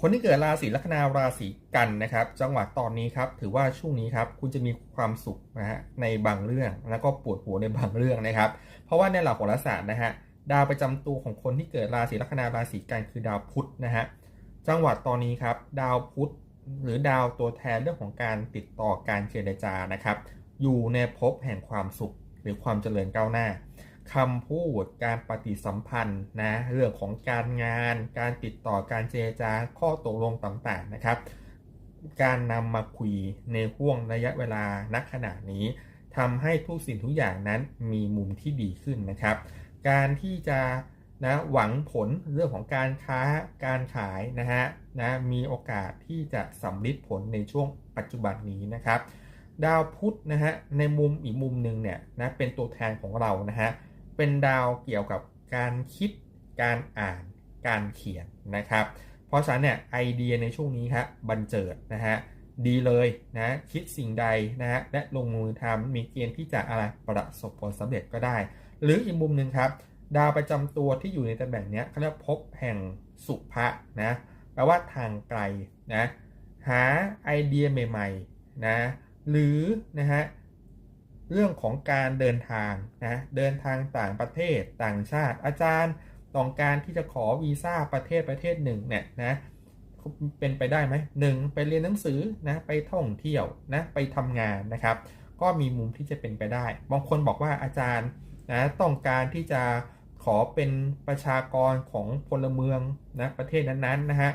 คนที่เกิดราศีลัคนาราศีกันนะครับ จังหวะตอนนี้ครับถือว่าช่วงนี้ครับคุณจะมีความสุขนะฮะในบางเรื่องแล้วก็ปวดหัวในบางเรื่องนะครับ เพราะว่าในหลักโหราศาสตร์นะฮะดาวประจำตัวของคนที่เกิดราศีลัคนาราศีกันคือดาวพุธนะฮะจังหวะตอนนี้ครับดาวพุธหรือดาวตัวแทนเรื่องของการติดต่อการเจรจานะครับ อยู่ในภพแห่งความสุขหรือความเจริญก้าวหน้า คำพูดการปฏิสัมพันธ์นะเรื่องของการงาน การติดต่อการเจรจาข้อตกลงต่างๆนะครับ การนำมาคุยในห่วงระยะเวลานักขณะนี้ทำให้ทุกสิ่งทุกอย่างนั้นมีมุมที่ดีขึ้นนะครับ การที่จะนะหวังผลเรื่องของการค้าการขายนะฮะนะมีโอกาสที่จะสำลิดผลในช่วงปัจจุบันนี้นะครับ ดาวพุธนะฮะในมุมอีกมุมหนึ่งเนี่ยนะเป็นตัวแทนของเรานะฮะ เป็นดาวเกี่ยวกับการคิด การอ่าน การเขียนนะครับ เพราะฉะนั้นเนี่ยไอเดียในช่วงนี้ครับบันเจิดนะฮะดีเลยนะคิดสิ่งใดนะฮะและลงมือทำมีเกณฑ์ที่จะอะไรประสบผลสำเร็จก็ได้ หรืออีกมุมหนึ่งครับดาวประจำตัวที่อยู่ในตำแหน่งนี้เขาเรียกพบแห่งสุภะนะแปลว่าทางไกลนะหาไอเดียใหม่ๆนะหรือนะฮะ เรื่องของการเดินทางนะเดินทางต่างประเทศต่างชาติ อาจารย์ต้องการที่จะขอวีซ่าประเทศประเทศหนึ่งเนี่ยนะเป็นไปได้ไหมหนึ่งไปเรียนหนังสือนะไปท่องเที่ยวนะไปทำงานนะครับ ก็มีมุมที่จะเป็นไปได้ บางคนบอกว่าอาจารย์นะต้องการที่จะขอเป็นประชากรของพลเมืองนะประเทศนั้นๆนะฮะ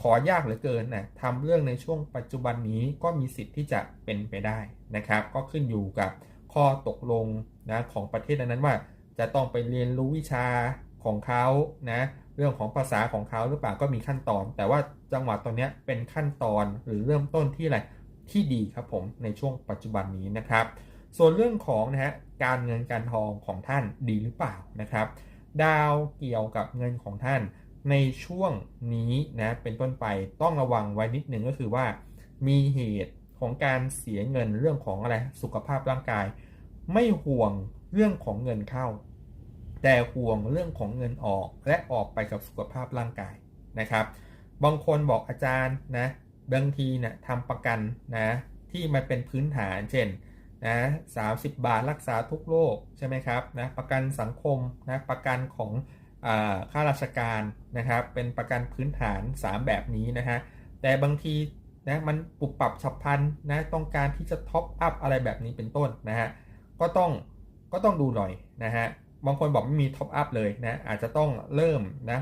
ขอยากเหลือเกินนะทำเรื่องในช่วงปัจจุบันนี้ก็มีสิทธิ์ที่จะเป็นไปได้นะครับ ก็ขึ้นอยู่กับข้อตกลงนะของประเทศนั้นว่า จะต้องไปเรียนรู้วิชาของเขานะเรื่องของภาษาของเขาหรือเปล่าก็มีขั้นตอน แต่ว่าจังหวะตอนนี้เป็นขั้นตอนหรือเริ่มต้นที่อะไรที่ดีครับผมในช่วงปัจจุบันนี้นะครับ ส่วนเรื่องของนะฮะการเงินการทองของท่านดีหรือเปล่านะครับ ดาวเกี่ยวกับเงินของท่าน ในช่วงนี้นะเป็นต้นไปต้องระวังไว้นิดหนึ่งก็คือว่า มีเหตุของการเสียเงินเรื่องของอะไรสุขภาพร่างกาย ไม่ห่วงเรื่องของเงินเข้า แต่ห่วงเรื่องของเงินออกและออกไปกับสุขภาพร่างกายนะครับ บางคนบอกอาจารย์นะบางทีเนะี่ยทำประกันนะที่มันเป็นพื้นฐานเช่นนะสาบาทรักษาทุกโรคใช่ไหมครับนะประกันสังคมนะประกันของ ข้าราชการนะครับ เป็นประกันพื้นฐาน 3 แบบนี้นะฮะ แต่บางทีนะมันปรับปรับฉับพลันนะต้องการที่จะท็อปอัพอะไรแบบนี้เป็นต้นนะฮะก็ต้องก็ต้องดูหน่อยนะฮะบางคนบอกไม่มีท็อปอัพเลยนะอาจจะต้องเริ่มนะ